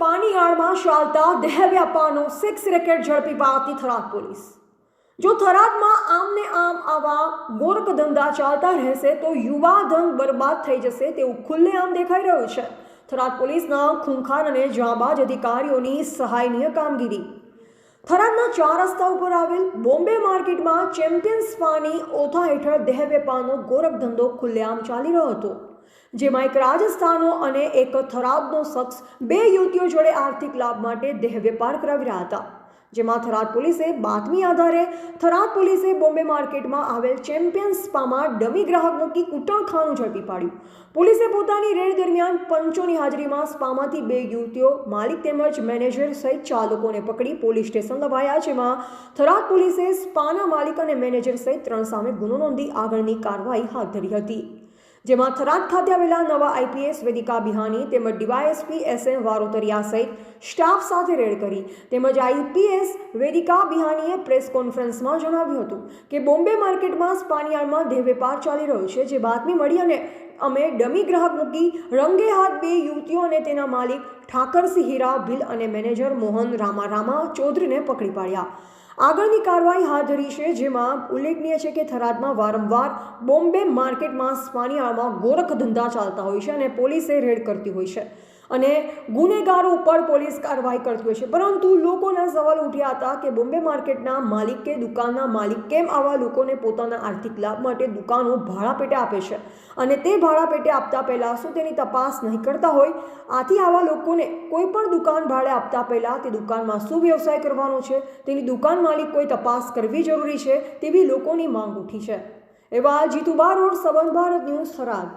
ચાલતા દેહ વ્યાપારનો six racket ઝડપી પાડતી થરાદ પોલીસ. જો થરાદમાં આમને આમ આવા ગોરખ ધંધા ચાલતા રહેશે તો યુવા ધન બરબાદ થઈ જશે તેવું ખુલ્લેઆમ દેખાઈ રહ્યું છે. થરાદ પોલીસના ખૂંખાર અને જાબાજ અધિકારીઓની સહાયનીય કામગીરી. થરાદના ચાર રસ્તા ઉપર આવેલ બોમ્બે માર્કેટમાં ચેમ્પિયન સ્પાની ઓથા હેઠળ દેહ વેપારનો ગોરખ ધંધો ખુલ્લેઆમ ચાલી રહ્યો હતો. જેમાં એક રાજસ્થાનો અને એક થરાદનો શખ્સ બે યુવતીઓ જોડે આર્થિક લાભ માટે દેહ વેપાર કરાવી રહ્યા હતા. જેમાં થરાદ પોલીસે બાતમી આધારે થરાદ પોલીસે બોમ્બે માર્કેટમાં આવેલ ચેમ્પિયન સ્પામાં ડમી ગ્રાહક મૂકી કૂટણખાનું ઝડપી પાડ્યું. પોલીસે પોતાની રેડ દરમિયાન પંચોની હાજરીમાં સ્પામાંથી બે યુવતીઓ, માલિક તેમજ મેનેજર સહિત ચાર પકડી પોલીસ સ્ટેશન લવાયા, જેમાં થરાદ પોલીસે સ્પાના માલિક અને મેનેજર સહિત ત્રણ સામે ગુનો નોંધી આગળની કાર્યવાહી હાથ ધરી હતી. જેમાં થરાદ ખાતે આવેલા નવા આઈપીએસ વેદિકા બિહાની તેમજ ડીવાયએસપી એસ એમ વારોતરિયા સહિત સ્ટાફ સાથે રેડ કરી. તેમજ આઈપીએસ વેદિકા બિહાનીએ પ્રેસ કોન્ફરન્સમાં જણાવ્યું હતું કે બોમ્બે માર્કેટમાં સ્પાનિયાળમાં દેહ વેપાર ચાલી રહ્યો છે, જે બાતમી મળી અને અમે ડમી ગ્રાહક મૂકી રંગે હાથ બે યુવતીઓ અને તેના માલિક ઠાકરસિંહ હીરા, ભીલ અને મેનેજર મોહન રામા રામા ચૌધરીને પકડી પાડ્યા. આગળની કાર્યવાહી હાથ ધરી છે, જેમાં ઉલ્લેખનીય છે કે થરાદમાં વારંવાર બોમ્બે માર્કેટમાં સ્પાનિયામાં ગોરખ ધંધા ચાલતા હોય છે અને પોલીસે રેડ કરતી હોય છે. અને ગુનેગારો ઉપર પોલીસ કાર્યવાહી કરતી હોય છે. પરંતુ લોકોના સવાલ ઉઠ્યા હતા કે બોમ્બે માર્કેટના માલિક કે દુકાનના માલિક કેમ આવા લોકોને પોતાના આર્થિક લાભ માટે દુકાનો ભાડા પેટે આપે છે? અને તે ભાડા પેટે આપતા પહેલાં શું તેની તપાસ નહીં કરતા હોય? આથી આવા લોકોને કોઈ પણ દુકાન ભાડે આપતા પહેલાં તે દુકાનમાં શું વ્યવસાય કરવાનો છે? તેની દુકાન માલિક કોઈ તપાસ કરવી જરૂરી છે તેવી લોકોની માંગ ઉઠી છે. એવા જીતુબા રોડ સબંધ ભારત ન્યૂઝ થરાદ.